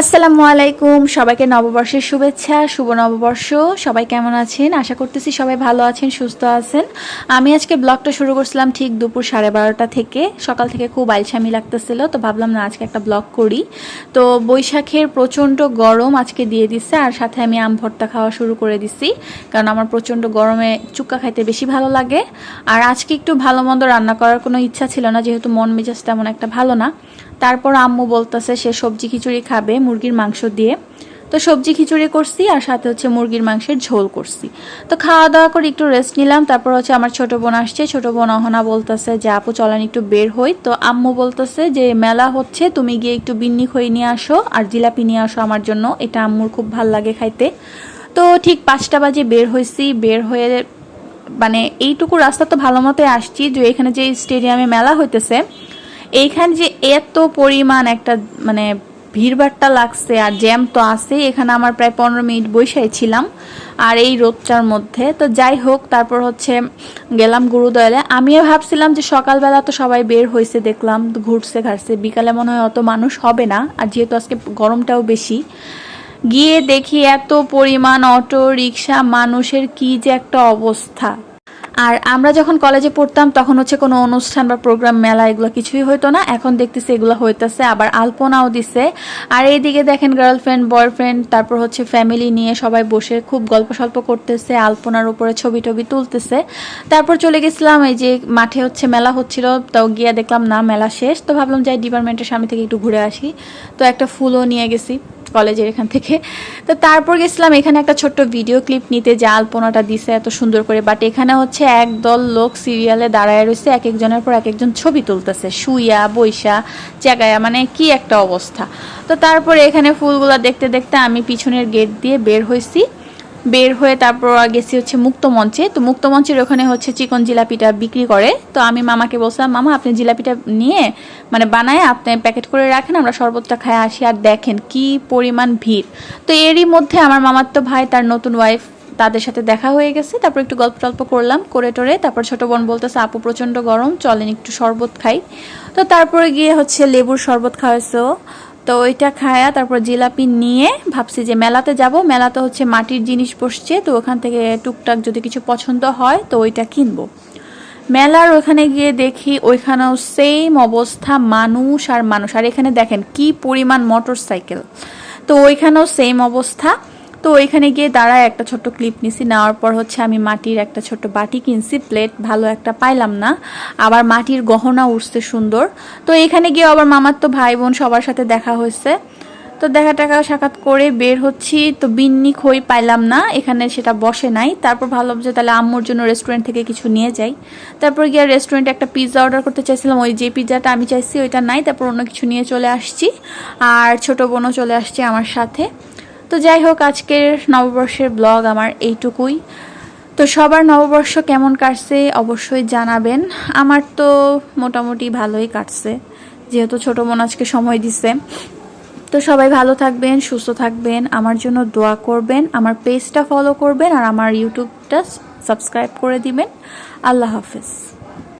আসসালামু আলাইকুম, সবাইকে নববর্ষের শুভেচ্ছা, শুভ নববর্ষ। সবাই কেমন আছেন? আশা করতেছি সবাই ভালো আছেন, সুস্থ আছেন। আমি আজকে ব্লগটা শুরু করছিলাম ঠিক দুপুর সাড়ে বারোটা থেকে। সকাল থেকে খুব আলসামি লাগতেছিল, তো ভাবলাম না আজকে একটা ব্লগ করি। তো বৈশাখের প্রচণ্ড গরম আজকে দিয়ে দিচ্ছে আর সাথে আমি আম ভর্তা খাওয়া শুরু করে দিছি, কারণ আমার প্রচণ্ড গরমে চুক্কা খাইতে বেশি ভালো লাগে। আর আজকে একটু ভালো মন্দ রান্না করার কোনো ইচ্ছা ছিল না, যেহেতু মন মেজাজ তেমন একটা ভালো না। তারপর আম্মু বলতেছে সে সবজি খিচুড়ি খাবে মুরগির মাংস দিয়ে। তো সবজি খিচুড়ি করছি আর সাথে হচ্ছে মুরগির মাংসের ঝোল করছি। তো খাওয়া দাওয়া করে একটু রেস্ট নিলাম, তারপর হচ্ছে আমার ছোট বোন আসছে। ছোট বোন অহনা বলতেছে যে, আপু, চলেন একটু বের হই। তো আম্মু বলতেছে যে, মেলা হচ্ছে, তুমি গিয়ে একটু বিন্নি খই নিয়ে আসো আর জিলাপি নিয়ে আসো আমার জন্য। এটা আম্মুর খুব ভালো লাগে খাইতে। তো ঠিক পাঁচটা বাজে বের হয়েছি বের হয়ে মানে এইটুকু রাস্তা তো ভালো মতোই আসছি, যে এখানে যে স্টেডিয়ামে মেলা হইতেছে, এইখানে যে এত পরিমাণ একটা মানে ভিড়ভাট্টা লাগছে আর জ্যাম তো আছে এখানে আমার প্রায় পনেরো মিনিট বৈশাই ছিলাম আর এই রোদটার মধ্যে। তো যাই হোক, তারপর হচ্ছে গেলাম গুরুদয়ালে। আমিও ভাবছিলাম যে সকালবেলা তো সবাই বের হয়েছে দেখলাম ঘুরছে, ঘাটছে। বিকালে মনে হয় অত মানুষ হবে না, আর যেহেতু আজকে গরমটাও বেশি। গিয়ে দেখি এত পরিমাণ অটো, রিক্সা, মানুষের কি যে একটা অবস্থা। আর আমরা যখন কলেজে পড়তাম, তখন হচ্ছে কোনো অনুষ্ঠান বা প্রোগ্রাম মেলা, এগুলো কিছুই হইতো না। এখন দেখতেছি এগুলো হইতেছে, আবার আলপনাও দিছে। আর এইদিকে দেখেন গার্লফ্রেন্ড বয়ফ্রেন্ড তারপর হচ্ছে ফ্যামিলি নিয়ে সবাই বসে খুব গল্প সল্প করতেছে, আলপনার উপরে ছবি টবি তুলতেছে। তারপর চলে গেছিলাম, এই যে মাঠে হচ্ছে মেলা হচ্ছিল, তাও গিয়ে দেখলাম, না, মেলা শেষ। তো ভাবলাম যাই ডিপার্টমেন্টের সামনে থেকে একটু ঘুরে আসি। তো একটা ফুলও নিয়ে গেছি। কলেজের এখান থেকে। তো তারপর গেছিলাম, এখানে একটা ছোট্ট ভিডিও ক্লিপ নিতে, যে আলপনাটা দিছে এত সুন্দর করে। বাট এখানে হচ্ছে একদল লোক সিরিয়ালে দাঁড়ায় রয়েছে এক একজনের পর এক একজন ছবি তুলতেছে। শুইয়া বৈশা জায়গায় মানে কি একটা অবস্থা। তো তারপরে এখানে ফুলগুলো দেখতে দেখতে আমি পিছনের গেট দিয়ে বের হয়েছি বের হয়ে তারপর গেছি হচ্ছে মুক্ত মঞ্চে। তো মুক্ত মঞ্চের ওখানে হচ্ছে চিকন জিলাপিটা বিক্রি করে। তো আমি মামাকে বলছিলাম, মামা, আপনি জিলাপিটা নিয়ে মানে বানায় আপনি প্যাকেট করে রাখেন, আমরা শরবতটা খায় আসি আর দেখেন কি পরিমাণ ভিড়। তো এরই মধ্যে আমার মামার তো ভাই তার নতুন ওয়াইফ তাদের সাথে দেখা হয়ে গেছে। তারপর একটু গল্প টল্প করলাম, করে টোরে। তারপর ছোট বোন বলতেছে, আপু, প্রচণ্ড গরম, চলেন একটু শরবত খাই। তো তারপরে গিয়ে হচ্ছে লেবুর শরবত খাওয়াইছে। তো ওইটা খায়া তারপর জিলাপি নিয়ে ভাবছি যে মেলাতে যাব। মেলাতে হচ্ছে মাটির জিনিস বসছে, তো ওখান থেকে টুকটাক যদি কিছু পছন্দ হয়, তো ওইটা কিনবো। মেলার ওখানে গিয়ে দেখি ওইখানেও সেম অবস্থা, মানুষ আর মানুষ। আর এখানে দেখেন কি পরিমাণ মোটর সাইকেল তো ওইখানেও সেম অবস্থা। তো ওইখানে গিয়ে দাঁড়ায় একটা ছোট্ট ক্লিপ নিছি। নেওয়ার পর হচ্ছে আমি মাটির একটা ছোট্ট বাটি কিনছি। প্লেট ভালো একটা পাইলাম না। আবার মাটির গহনা উঠছে সুন্দর। তো এখানে গিয়ে আবার মামার তো ভাই বোন সবার সাথে দেখা হয়েছে। তো দেখা টাকা সাক্ষাৎ করে বের হচ্ছি। তো বিন্নি খই পাইলাম না। এখানে সেটা বসে নাই। তারপর ভাবলাম যে তাহলে আম্মুর জন্য রেস্টুরেন্ট থেকে কিছু নিয়ে যাই। তারপর গিয়ে রেস্টুরেন্টে একটা পিৎজা অর্ডার করতে চাইছিলাম। ওই যে পিৎজাটা আমি চাইছি, ওইটা নাই। তারপর অন্য কিছু নিয়ে চলে আসছি। আর ছোট বোনও চলে আসছে আমার সাথে। তো যাই হোক, আজকের নববর্ষের ব্লগ আমার এইটুকুই। তো সবার নববর্ষ কেমন কাটছে অবশ্যই জানাবেন। আমার তো মোটামুটি ভালোই কাটছে, যেহেতু ছোট বোন আজকে সময় দিছে। তো সবাই ভালো থাকবেন, সুস্থ থাকবেন, আমার জন্য দোয়া করবেন, আমার পেজটা ফলো করবেন, আর আমার ইউটিউবটা সাবস্ক্রাইব করে দিবেন। আল্লাহ হাফেজ।